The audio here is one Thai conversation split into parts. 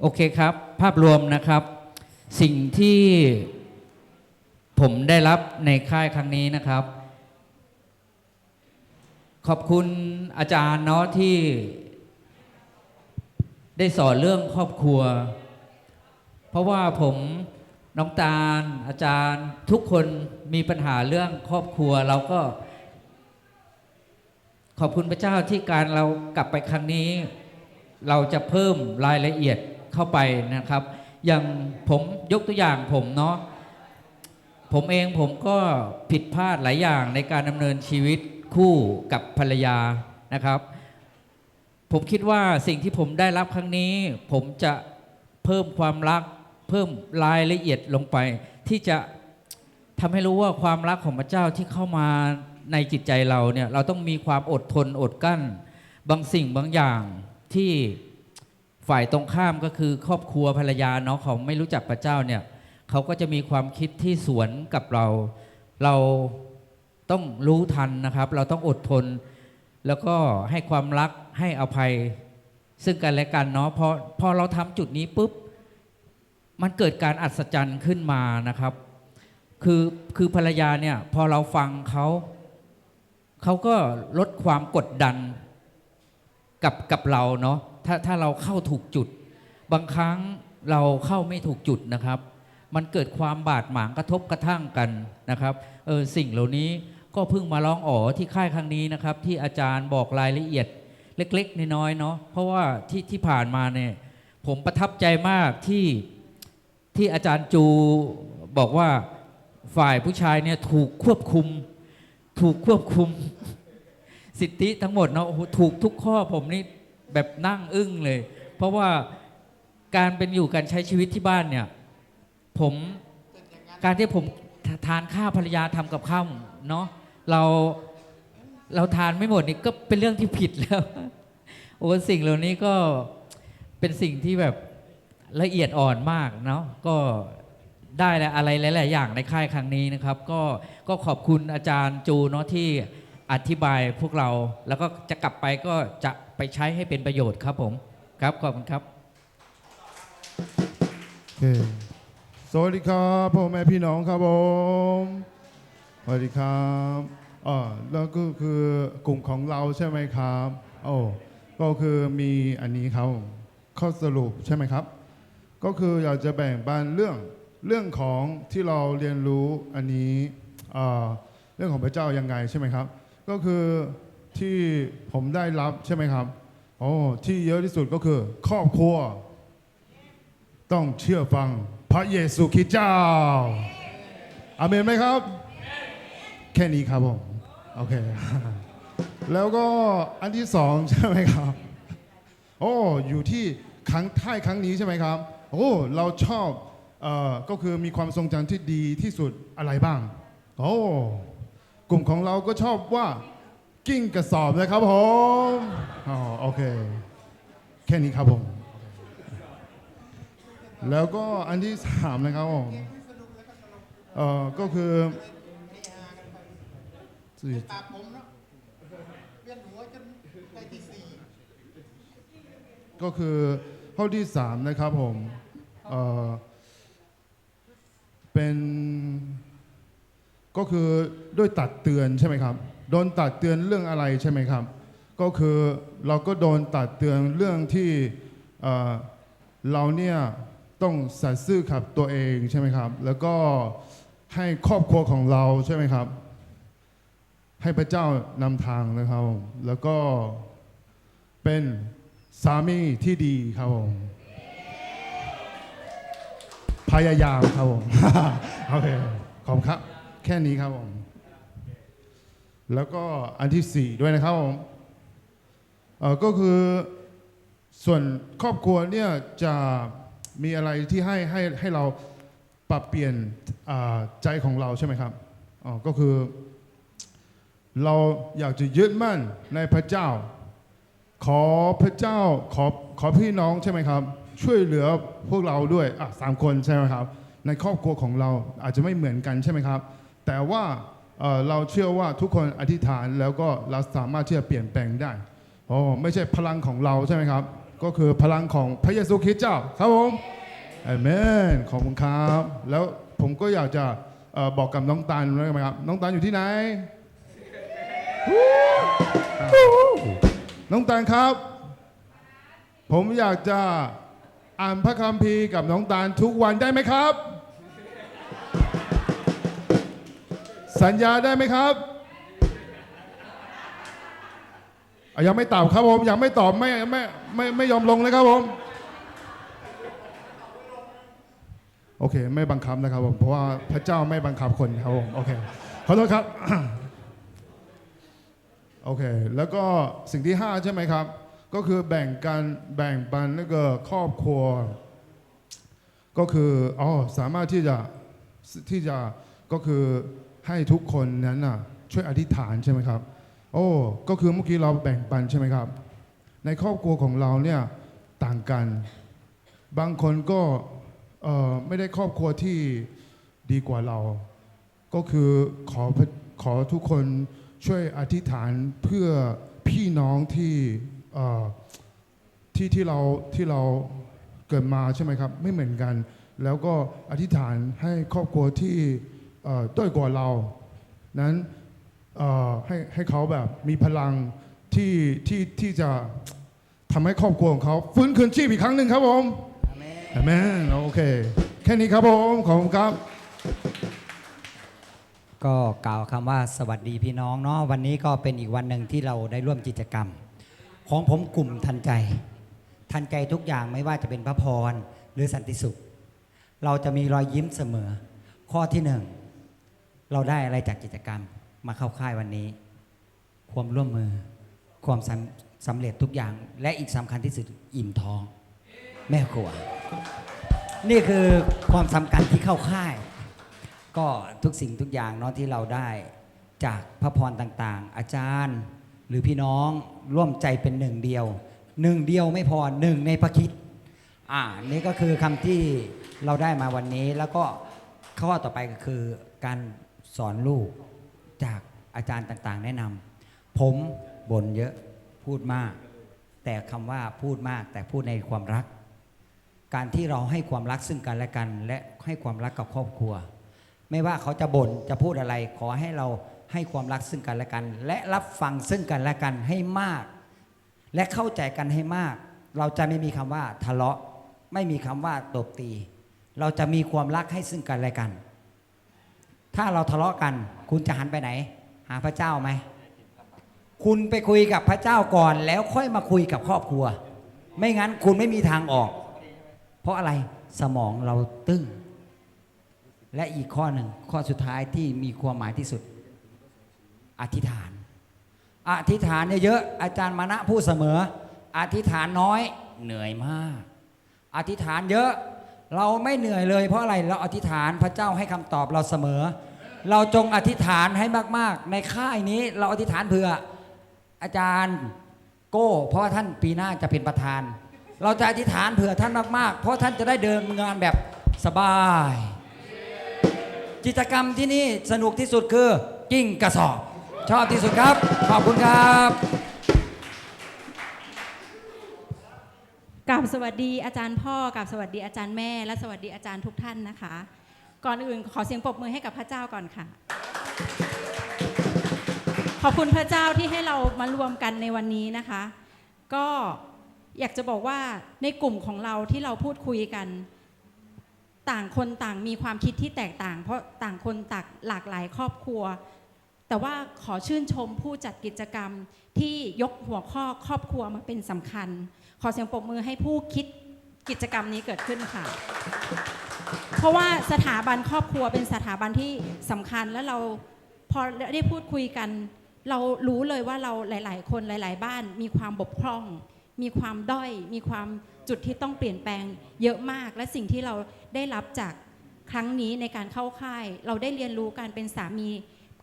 โอเคครับ ภาพรวมนะครับ สิ่งที่ผมได้รับในค่ายครั้งนี้นะครับ ขอบคุณอาจารย์เนาะที่ ได้สอนเรื่องครอบครัว เพราะว่าผมน้องตาล อาจารย์ทุกคนมีปัญหาเรื่องครอบครัวเราก็ ขอบคุณพระเจ้าที่การเรากลับไปครั้งนี้ เราจะเพิ่มรายละเอียด เข้าไปนะครับ อย่างผมยกตัวอย่างผมเนาะผมเองผมก็ผิดพลาดหลายอย่างในการดำเนินชีวิตคู่กับภรรยานะครับ ผมคิดว่าสิ่งที่ผมได้รับครั้งนี้ ผมจะเพิ่มความรัก เพิ่มรายละเอียดลงไป ที่จะทำให้รู้ว่าความรักของพระเจ้าที่เข้ามาในจิตใจเราเนี่ยเราต้องมีความอดทนอดกั้น บางสิ่งบางอย่างที่ ฝ่ายตรงข้ามก็คือครอบครัวภรรยาเนาะเขาไม่รู้จักพระเจ้าเนี่ยเขาก็จะมีความคิดที่สวนกับเรา เราต้องรู้ทันนะครับ เราต้องอดทน แล้วก็ให้ความรักให้อภัย ซึ่งกันและกันเนาะพอพอเราทำจุดนี้ปุ๊บ มันเกิดการอัศจรรย์ขึ้นมานะครับ คือคือภรรยาเนี่ยพอเราฟังเขาเขาก็ลดความกดดันกับกับเราเนาะ ถ้าถ้าเราเข้าถูกจุด บางครั้งเราเข้าไม่ถูกจุดนะครับ มันเกิดความบาดหมางกระทบกระทั่งกันนะครับเออสิ่งเหล่านี้ก็เพิ่งมาร้องอ๋อที่ค่ายครั้งนี้นะครับ ที่อาจารย์บอกรายละเอียดเล็กๆน้อยๆเนาะเพราะว่าที่ที่ผ่านมาเนี่ยผมประทับใจมากที่ที่อาจารย์จูบอกว่าฝ่ายผู้ชายเนี่ยถูกควบคุม ถูกควบคุม สิทธิทั้งหมดเนาะโอ้โหถูกทุกข้อผมนี่ แบบนั่งอึ้งเลย เพราะว่าการเป็นอยู่การใช้ชีวิตที่บ้านเนี่ย ผมการที่ผมทานข้าวภรรยาทำกับข้าวเนาะเราเราทานไม่หมดนี่ก็เป็นเรื่องที่ผิดแล้ว โอ้สิ่งเหล่านี้ก็เป็นสิ่งที่แบบละเอียดอ่อนมากเนาะก็ได้และอะไรหลาย ๆ อย่างในค่ายครั้งนี้นะครับ ก็ก็ขอบคุณอาจารย์จูเนาะที่ อธิบายพวกเราแล้วก็จะกลับไปก็จะไปใช้ให้เป็นประโยชน์ครับผมครับขอบคุณครับโอเคสวัสดีครับพ่อแม่พี่น้องครับผม สวัสดีครับอ่าแล้วก็คือกลุ่มของเราใช่ไหมครับโอ้ก็คือมีอันนี้ครับข้อสรุปใช่ไหมครับ ก็คืออยากจะแบ่งปันเรื่องเรื่องของที่เราเรียนรู้อันนี้อ่าเรื่องของพระเจ้ายังไงใช่ไหมครับ ก็คือที่ผมได้รับใช่ไหมครับโอ้ที่เยอะที่สุดก็คือ ครอบครัว ต้องเชื่อฟังพระเยซูคริสต์เจ้าอาเมนไหมครับ แค่นี้ครับผม โอเค แล้วก็อันที่สองใช่ไหมครับ โอ้อยู่ที่ครั้งท้ายครั้งนี้ใช่ไหมครับ โอ้เราชอบเอ่อก็คือมีความทรงจำที่ดีที่สุดอะไรบ้าง โอ้ กลุ่มของเราก็ชอบว่ากิ้งกระสอบนะครับผมอ๋อโอเค แค่นี้ครับผม แล้วก็อันที่สามนะครับผมเอ่อก็คือสี่ตาผมเนาะเวียนหัวจนไปที่สี่ก็คือข้อที่สามนะครับผมเอ่อเป็น ก็คือด้วยตัดเตือนใช่ไหมครับ โดนตัดเตือนเรื่องอะไรใช่ไหมครับ ก็คือเราก็โดนตัดเตือนเรื่องที่เเราเนี่ยต้องสัตย์ซื่อกับตัวเองใช่ไหมครับ แล้วก็ให้ครอบครัวของเราใช่ไหมครับ ให้พระเจ้านำทางนะครับผมแล้วก็เป็นสามีที่ดีครับผมพยายามครับผม โอเค ขอบคุณครับ แค่นี้ครับผม แล้วก็อันที่สี่ด้วยนะครับผมเออก็คือส่วนครอบครัวเนี่ยจะมีอะไรที่ให้ให้ให้เราปรับเปลี่ยนใจของเราใช่ไหมครับอ๋อก็คือ เราอยากจะยึดมั่นในพระเจ้า ขอพระเจ้าขอขอพี่น้องใช่ไหมครับ ช่วยเหลือพวกเราด้วยอะสามคนใช่ไหมครับ ในครอบครัวของเราอาจจะไม่เหมือนกันใช่ไหมครับ แต่ว่าเราเชื่อว่าทุกคนอธิษฐานแล้วก็เราสามารถที่จะเปลี่ยนแปลงได้โอ้ไม่ใช่พลังของเราใช่ไหมครับ ก็คือพลังของพระเยซูคริสต์เจ้าครับผมเอเมนขอบคุณครับ แล้วผมก็อยากจะบอกกับน้องตาลนะครับน้องตาลอยู่ที่ไหนน้องตาลครับ ผมอยากจะอ่านพระคัมภีร์กับน้องตาลทุกวันได้ไหมครับ สัญญาได้ไหมครับยังไม่ตอบครับผมยังไม่ตอบไม่ไม่ไม่ไม่ยอมลงเลยครับผมโอเค ไม่บังคับนะครับผมเพราะว่าพระเจ้าไม่บังคับคนครับผมโอเคขอโทษครับโอเคแล้วก็สิ่งที่ 5 ใช่ไหมครับ ก็คือแบ่งกันแบ่งปันแล้วก็ครอบครัว ก็คืออ๋อสามารถที่จะที่จะก็คือ ให้ทุกคนนั้นน่ะช่วยอธิษฐานใช่ไหมครับ โอ้ก็คือเมื่อกี้เราแบ่งปันใช่ไหมครับ ในครอบครัวของเราเนี่ยต่างกัน บางคนก็ไม่ได้ครอบครัวที่ดีกว่าเรา ก็คือขอขอทุกคนช่วยอธิษฐานเพื่อพี่น้องที่ที่ที่เราที่เราเกิดมาใช่ไหมครับ ไม่เหมือนกัน แล้วก็อธิษฐานให้ครอบครัวที่ ด้อยกว่าเรานั้นเอ่อให้ให้เขาแบบมีพลังที่ที่ที่จะทำให้ครอบครัวของเขาฟื้นคืนชีพอีกครั้งหนึ่งครับผมอเมนโอเค แค่นี้ครับผมขอบคุณครับ ก็กล่าวคำว่าสวัสดีพี่น้องเนาะวันนี้ก็เป็นอีกวันหนึ่งที่เราได้ร่วมกิจกรรม ของผมกลุ่มทันใจ ทันใจทุกอย่างไม่ว่าจะเป็นพระพรหรือสันติสุข เราจะมีรอยยิ้มเสมอ ข้อที่หนึ่ง เราได้อะไรจากกิจกรรมมาเข้าค่ายวันนี้ ความร่วมมือ ความสำสำเร็จทุกอย่าง และอีกสำคัญที่สุดอิ่มท้อง แม่ครัว นี่คือความสำคัญที่เข้าค่าย ก็ทุกสิ่งทุกอย่างเนาะที่เราได้จากพระพรต่างๆ อาจารย์ หรือพี่น้องร่วมใจเป็นหนึ่งเดียว หนึ่งเดียวไม่พอหนึ่งในพระคิดอ่านี่ก็คือคำที่เราได้มาวันนี้แล้วก็ข้อต่อไปก็คือการ สอนลูกจากอาจารย์ต่างๆ แนะนำผมบ่นเยอะพูดมาก แต่คำว่าพูดมากแต่พูดในความรัก การที่เราให้ความรักซึ่งกันและกัน และให้ความรักกับครอบครัว ไม่ว่าเขาจะบ่นจะพูดอะไร ขอให้เราให้ความรักซึ่งกันและกัน และรับฟังซึ่งกันและกันให้มาก และเข้าใจกันให้มาก เราจะไม่มีคำว่าทะเลาะ ไม่มีคำว่าตบตี เราจะมีความรักให้ซึ่งกันและกัน ถ้าเราทะเลาะกัน คุณจะหันไปไหน หาพระเจ้าไหม คุณไปคุยกับพระเจ้าก่อน แล้วค่อยมาคุยกับครอบครัว ไม่งั้นคุณไม่มีทางออก เพราะอะไรสมองเราตึงและอีกข้อหนึ่งข้อสุดท้ายที่มีความหมายที่สุด อธิษฐาน อธิษฐานเยอะๆอาจารย์มานะพูดเสมอ อธิษฐานน้อยเหนื่อยมาก อธิษฐานเยอะ เราไม่เหนื่อยเลยเพราะอะไรเราอธิษฐานพระเจ้าให้คำตอบเราเสมอ เราจงอธิษฐานให้มากๆ ในค่ายนี้เราอธิษฐานเผื่ออาจารย์โก้ เพราะว่าท่านปีหน้าจะเป็นประธาน เราจะอธิษฐานเผื่อท่านมากๆ เพราะท่านจะได้เดินงานแบบสบาย กิจกรรมที่นี่สนุกที่สุดคือกิ้งกระสอบ ชอบที่สุดครับ ขอบคุณครับ กราบสวัสดีอาจารย์พ่อกราบสวัสดีอาจารย์แม่ และสวัสดีอาจารย์ทุกท่านนะคะ ก่อนอื่นขอเสียงปรบมือให้กับพระเจ้าก่อนค่ะ ขอบคุณพระเจ้าที่ให้เรามารวมกันในวันนี้นะคะ ก็อยากจะบอกว่าในกลุ่มของเราที่เราพูดคุยกัน ต่างคนต่างมีความคิดที่แตกต่าง เพราะต่างคนต่างหลากหลายครอบครัว แต่ว่าขอชื่นชมผู้จัดกิจกรรมที่ยกหัวข้อครอบครัวมาเป็นสำคัญ ขอเสียงปรบมือให้ผู้คิดกิจกรรมนี้เกิดขึ้นค่ะ เพราะว่าสถาบันครอบครัวเป็นสถาบันที่สำคัญและเราพอได้พูดคุยกัน เรารู้เลยว่าเราหลาย ๆ คนหลาย ๆ บ้านมีความบกพร่อง มีความด้อย มีความจุดที่ต้องเปลี่ยนแปลงเยอะมาก และสิ่งที่เราได้รับจากครั้งนี้ในการเข้าค่าย เราได้เรียนรู้การเป็นสามี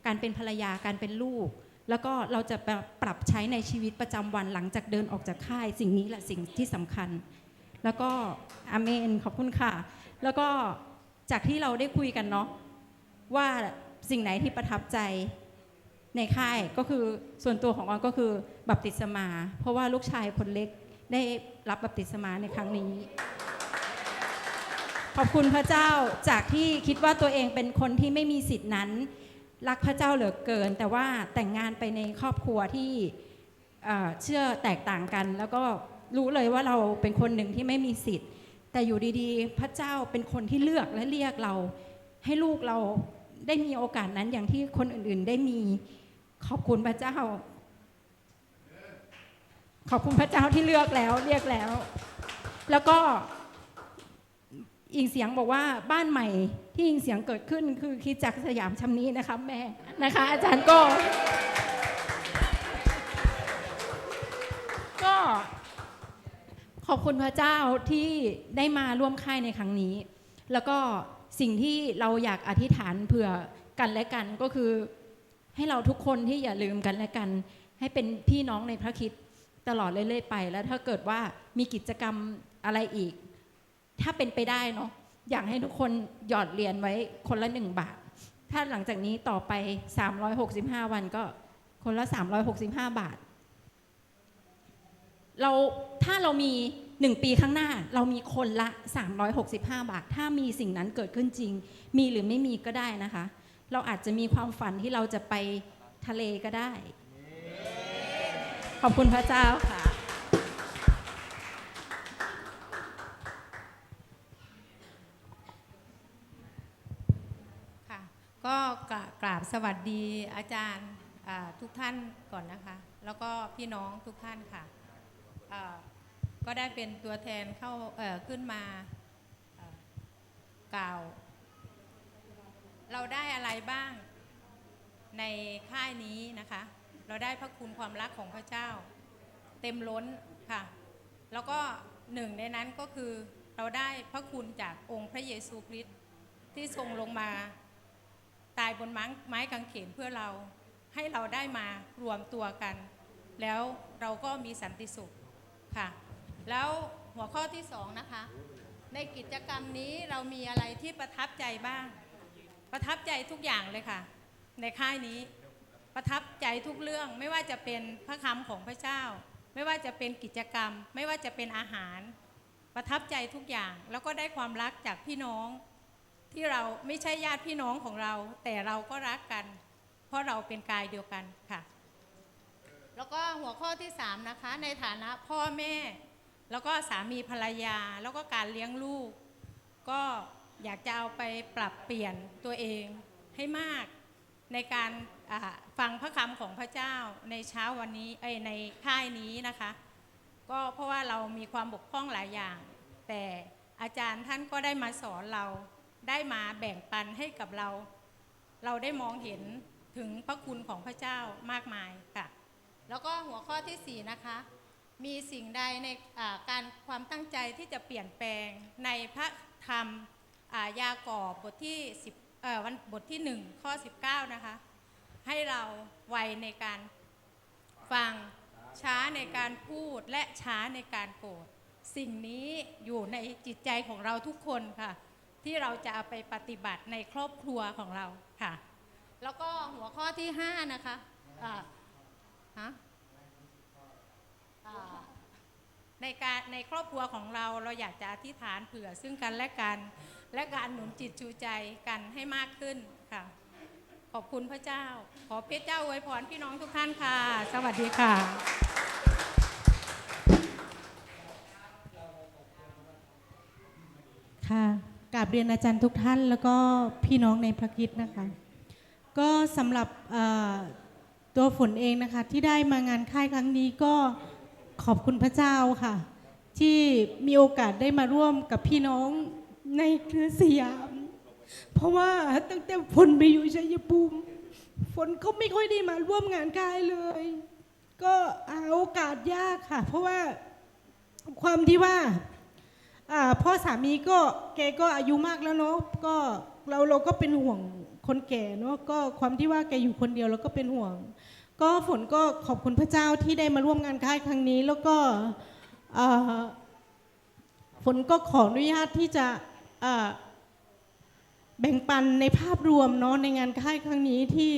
การเป็นภรรยาการเป็นลูก แล้วก็เราจะปรับใช้ในชีวิตประจำวันหลังจากเดินออกจากค่าย สิ่งนี้แหละสิ่งที่สำคัญ แล้วก็อเมนขอบคุณค่ะ แล้วก็จากที่เราได้คุยกันเนาะว่าสิ่งไหนที่ประทับใจในค่ายก็คือส่วนตัวของออนก็คือบัพติศมา เพราะว่าลูกชายคนเล็กได้รับบัพติศมาในครั้งนี้ ขอบคุณพระเจ้าจากที่คิดว่าตัวเองเป็นคนที่ไม่มีสิทธินั้น รักพระเจ้าเหลือเกิน แต่ว่าแต่งงานไปในครอบครัวที่เชื่อแตกต่างกัน แล้วก็รู้เลยว่าเราเป็นคนหนึ่งที่ไม่มีสิทธิ์ แต่อยู่ดีๆ พระเจ้าเป็นคนที่เลือกและเรียกเรา ให้ลูกเราได้มีโอกาสนั้นอย่างที่คนอื่นๆได้มีขอบคุณพระเจ้า ขอบคุณพระเจ้าที่เลือกแล้วเรียกแล้ว แล้วก็ อีกเสียงบอกว่าบ้านใหม่ที่อีกเสียงเกิดขึ้นคือคิดจักสยามชำนี้นะคะแม่นะคะ อาจารย์ก็ ก็ขอบคุณพระเจ้าที่ได้มาร่วมค่ายในครั้งนี้ แล้วก็สิ่งที่เราอยากอธิษฐานเผื่อกันและกันก็คือ ให้เราทุกคนที่อย่าลืมกันและกัน ให้เป็นพี่น้องในพระคิดตลอดเรื่อยๆไป แล้วถ้าเกิดว่ามีกิจกรรมอะไรอีก ถ้าเป็นไปได้เนาะอยากให้ทุกคนหยอดเหรียญไว้คนละหนึ่งบาท ถ้าหลังจากนี้ต่อไป 365 วันก็คนละ 365 บาท เราถ้าเรามี 1 ปีข้างหน้า เรามีคนละ 365 บาท ถ้ามีสิ่งนั้นเกิดขึ้นจริง มีหรือไม่มีก็ได้นะคะ เราอาจจะมีความฝันที่เราจะไปทะเลก็ได้ ขอบคุณพระเจ้าค่ะค่ะก็กรากราบ สวัสดีอาจารย์ทุกท่านก่อนนะคะ แล้วก็พี่น้องทุกท่านค่ะ ก็ได้เป็นตัวแทนเข้าขึ้นมากล่าว เราได้อะไรบ้างในค่ายนี้นะคะ เราได้พระคุณความรักของพระเจ้า เต็มล้นค่ะ แล้วก็หนึ่งในนั้นก็คือเราได้พระคุณจากองค์พระเยซูคริสต์ที่ทรงลงมา ตายบนไม้ไม้กางเขนเพื่อเราให้เราได้มารวมตัวกัน แล้วเราก็มีสันติสุขค่ะ แล้วหัวข้อที่สองนะคะ ในกิจกรรมนี้เรามีอะไรที่ประทับใจบ้าง ประทับใจทุกอย่างเลยค่ะ ในค่ายนี้ประทับใจทุกเรื่องไม่ว่าจะเป็นพระคำของพระเจ้า ไม่ว่าจะเป็นกิจกรรม ไม่ว่าจะเป็นอาหาร ประทับใจทุกอย่างแล้วก็ได้ความรักจากพี่น้อง ที่เราไม่ใช่ญาติพี่น้องของเรา แต่เราก็รักกัน เพราะเราเป็นกายเดียวกันค่ะ แล้วก็หัวข้อที่สามนะคะในฐานะพ่อแม่ แล้วก็สามีภรรยา แล้วก็การเลี้ยงลูก ก็อยากจะเอาไปปรับเปลี่ยนตัวเองให้มากในการฟังพระคำของพระเจ้าในเช้าวันนี้ในค่ายนี้นะคะ ก็เพราะว่าเรามีความบกพร่องหลายอย่าง แต่อาจารย์ท่านก็ได้มาสอนเรา ได้มาแบ่งปันให้กับเรา เราได้มองเห็นถึงพระคุณของพระเจ้ามากมายค่ะ แล้วก็หัวข้อที่สี่นะคะ มีสิ่งใดในการความตั้งใจที่จะเปลี่ยนแปลงในพระธรรมยากอบบทที่10วันบทที่ 1 ข้อ 19 นะคะ ให้เราไวในการฟังช้าในการพูดและช้าในการโกรธสิ่งนี้อยู่ในจิตใจของเราทุกคนค่ะ ที่เราจะเอาไปปฏิบัติในครอบครัวของเราค่ะ แล้วก็หัวข้อที่ 5 นะคะอ่าฮะอ่าในการในครอบครัวของเราเราอยากจะอธิษฐานเผื่อซึ่งกันและกัน และการหนุนจิตชูใจกันให้มากขึ้นค่ะ ขอบคุณพระเจ้า ขอพระเจ้าอวยพรพี่น้องทุกท่านค่ะ สวัสดีค่ะค่ะ กราบเรียนอาจารย์ทุกท่าน แล้วก็พี่น้องในพระคิดนะคะ ก็สำหรับตัวฝนเองนะคะ ที่ได้มางานค่ายครั้งนี้ก็ขอบคุณพระเจ้าค่ะ ที่มีโอกาสได้มาร่วมกับพี่น้องในเครือสยาม เพราะว่าตั้งแต่ฝนไปอยู่ชัยภูมิฝนก็ไม่ค่อยได้มาร่วมงานค่ายเลย ก็หาโอกาสยากค่ะ เพราะว่าความที่ว่า อ่าพ่อสามีก็แกก็อายุมากแล้วเนาะก็เราเราก็เป็นห่วงคนแก่เนาะก็ความที่ว่าแกอยู่คนเดียวเราก็เป็นห่วง ก็ฝนก็ขอบคุณพระเจ้าที่ได้มาร่วมงานค่ายครั้งนี้ แล้วก็ฝนก็ขออนุญาตที่จะแบ่งปันในภาพรวมเนาะในงานค่ายครั้งนี้ที่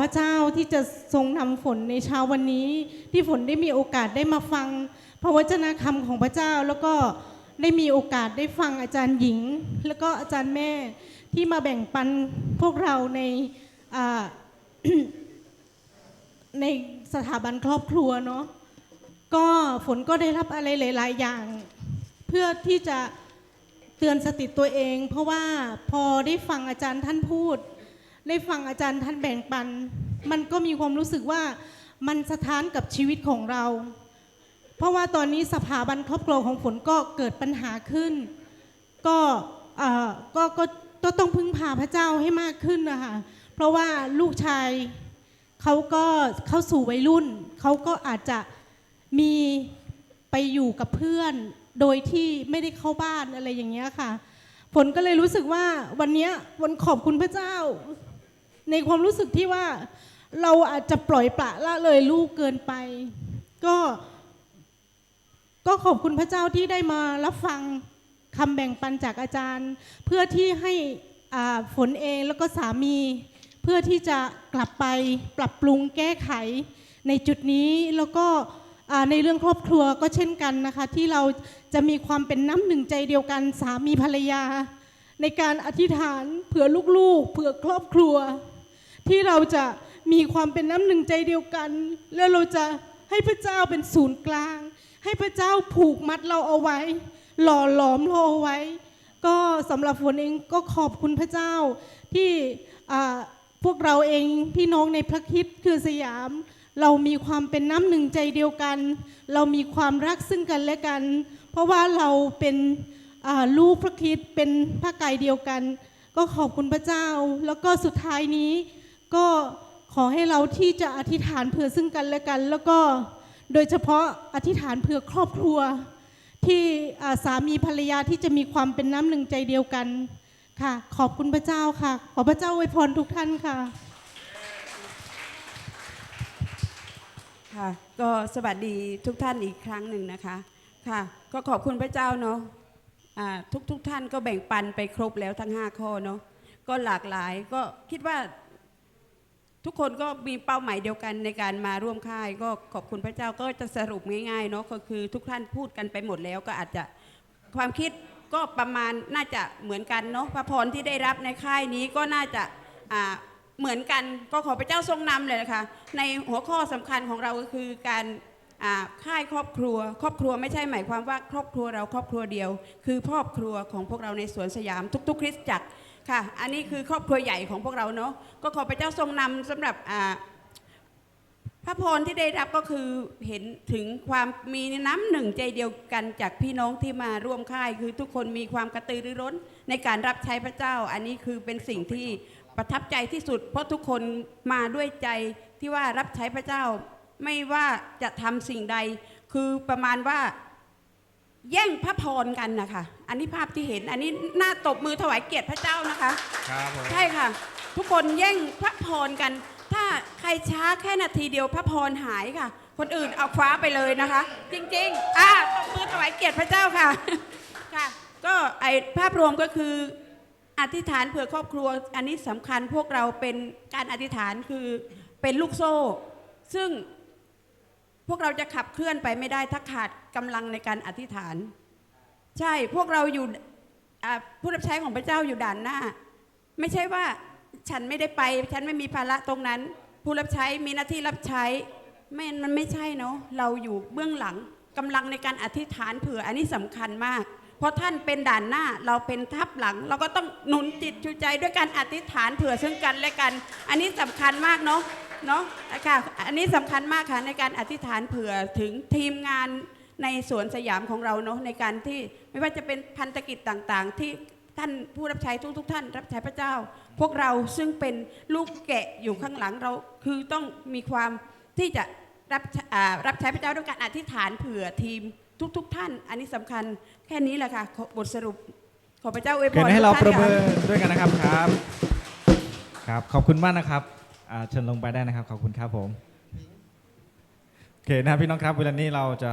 พระเจ้าที่จะทรงนำฝนในเช้าวันนี้ ที่ฝนได้มีโอกาสได้มาฟังพระวจนะคำของพระเจ้าแล้วก็ ได้มีโอกาสได้ฟังอาจารย์หญิง แล้วก็อาจารย์แม่ที่มาแบ่งปันพวกเราในในสถาบันครอบครัวเนาะก็ฝนก็ได้รับอะไรหลาย ๆ อย่าง เพื่อที่จะเตือนสติตัวเอง เพราะว่าพอได้ฟังอาจารย์ท่านพูด ได้ฟังอาจารย์ท่านแบ่งปัน มันก็มีความรู้สึกว่ามันสะท้านกับชีวิตของเรา เพราะว่าตอนนี้สถาบันครอบครัวของฝนก็เกิดปัญหาขึ้น ก็ก็ก็ก็ต้องพึ่งพาพระเจ้าให้มากขึ้นนะคะเพราะว่าลูกชายเขาก็เข้าสู่วัยรุ่น เขาก็อาจจะมีไปอยู่กับเพื่อน โดยที่ไม่ได้เข้าบ้านอะไรอย่างเงี้ยค่ะฝนก็เลยรู้สึกว่าวันนี้วันขอบคุณพระเจ้า ในความรู้สึกที่ว่าเราอาจจะปล่อยปละละเลยลูกเกินไป ก็ ก็ขอบคุณพระเจ้าที่ได้มารับฟังคำแบ่งปันจากอาจารย์ เพื่อที่ให้ฝนเองแล้วก็สามี เพื่อที่จะกลับไปปรับปรุงแก้ไขในจุดนี้แล้วก็ในเรื่องครอบครัวก็เช่นกันนะคะ ที่เราจะมีความเป็นน้ำหนึ่งใจเดียวกันสามีภรรยา ในการอธิษฐานเผื่อลูกๆ เผื่อครอบครัว ที่เราจะมีความเป็นน้ำหนึ่งใจเดียวกัน แล้วเราจะให้พระเจ้าเป็นศูนย์กลาง ให้พระเจ้าผูกมัดเราเอาไว้ หล่อหลอมเราเอาไว้ ก็สำหรับฝนเองก็ขอบคุณพระเจ้าที่พวกเราเองพี่น้องในพระคิดคือสยาม เรามีความเป็นน้ำหนึ่งใจเดียวกัน เรามีความรักซึ่งกันและกัน เพราะว่าเราเป็นลูกพระคิดเป็นพระกายเดียวกัน ก็ขอบคุณพระเจ้า แล้วก็สุดท้ายนี้ก็ขอให้เราที่จะอธิษฐานเผื่อซึ่งกันและกัน แล้วก็ โดยเฉพาะอธิษฐานเผื่อครอบครัว ที่สามีภรรยาที่จะมีความเป็นน้ำหนึ่งใจเดียวกันค่ะ ขอบคุณพระเจ้าค่ะ ขอพระเจ้าอวยพรทุกท่านค่ะค่ะก็สวัสดีทุกท่านอีกครั้งหนึ่งนะคะค่ะ ก็ขอบคุณพระเจ้าเนาะทุกทุกท่านก็แบ่งปันไปครบแล้วทั้ง 5 ข้อเนาะก็หลากหลายก็คิดว่า ทุกคนก็มีเป้าหมายเดียวกันในการมาร่วมค่าย ก็ขอบคุณพระเจ้าก็จะสรุปง่ายๆเนาะก็คือทุกท่านพูดกันไปหมดแล้วก็อาจจะความคิดก็ประมาณน่าจะเหมือนกันเนาะพระพรที่ได้รับในค่ายนี้ก็น่าจะอ่าเหมือนกันก็ขอพระเจ้าทรงนำเลยนะคะในหัวข้อสำคัญของเราก็คือการอ่าค่ายครอบครัว ครอบครัวไม่ใช่หมายความว่าครอบครัวเราครอบครัวเดียว คือครอบครัวของพวกเราในสวนสยามทุก ๆ คริสตจักร ค่ะ อันนี้คือครอบครัวใหญ่ของพวกเราเนาะ ก็ขอพระเจ้าทรงนำสำหรับพระพรที่ได้รับก็คือเห็นถึงความมีน้ำหนึ่งใจเดียวกันจากพี่น้องที่มาร่วมค่าย คือทุกคนมีความกระตือรือร้นในการรับใช้พระเจ้า อันนี้คือเป็นสิ่งที่ประทับใจที่สุด เพราะทุกคนมาด้วยใจที่ว่ารับใช้พระเจ้า ไม่ว่าจะทำสิ่งใด คือประมาณว่าแย่งพระพรกันนะคะ อันนี้ภาพที่เห็น อันนี้หน้าตบมือถวายเกียรติพระเจ้านะคะ ครับผมใช่ค่ะ ทุกคนแย่งพระพรกัน ถ้าใครช้าแค่นาทีเดียวพระพรหายค่ะ คนอื่นเอาคว้าไปเลยนะคะ จริงๆอ่าตบมือถวายเกียรติพระเจ้าค่ะค่ะ ก็ไอภาพรวมก็คืออธิษฐานเผื่อครอบครัว อันนี้สำคัญพวกเราเป็นการอธิษฐานคือเป็นลูกโซ่ ซึ่งพวกเราจะขับเคลื่อนไปไม่ได้ถ้าขาดกำลังในการอธิษฐาน ใช่พวกเราอยู่อ่าผู้รับใช้ของพระเจ้าอยู่ด่านหน้า ไม่ใช่ว่าฉันไม่ได้ไป ฉันไม่มีภาระตรงนั้น ผู้รับใช้มีหน้าที่รับใช้ไม่มันไม่ใช่เนาะเราอยู่เบื้องหลังกำลังในการอธิษฐานเผื่ออันนี้สำคัญมาก เพราะท่านเป็นด่านหน้าเราเป็นทัพหลัง เราก็ต้องหนุนจิตชูใจด้วยการอธิษฐานเผื่อซึ่งกันและกัน อันนี้สำคัญมากเนาะเนาะค่ะอันนี้สำคัญมากค่ะในการอธิษฐานเผื่อถึงทีมงาน ในสวนสยามของเราเนาะในการที่ไม่ว่าจะเป็นพันธกิจต่างๆ ที่ท่านผู้รับใช้ทุกๆท่าน รับใช้พระเจ้า พวกเราซึ่งเป็นลูกแกะอยู่ข้างหลังเรา คือต้องมีความที่จะรับอ่ารับใช้พระเจ้าด้วยการอธิษฐานเผื่อทีมทุกๆท่าน อันนี้สำคัญแค่นี้แหละค่ะขอบทสรุปขอพระเจ้าอวยพเกิดรให้เราทุกปรท่บนมือค่ะด้วยกันนะครับครับครับ ขอบคุณมากนะครับอ่าเชิญลงไปได้นะครับ ขอบคุณครับผมโอเคนะครับพี่น้องครับเวลานี้เราจะ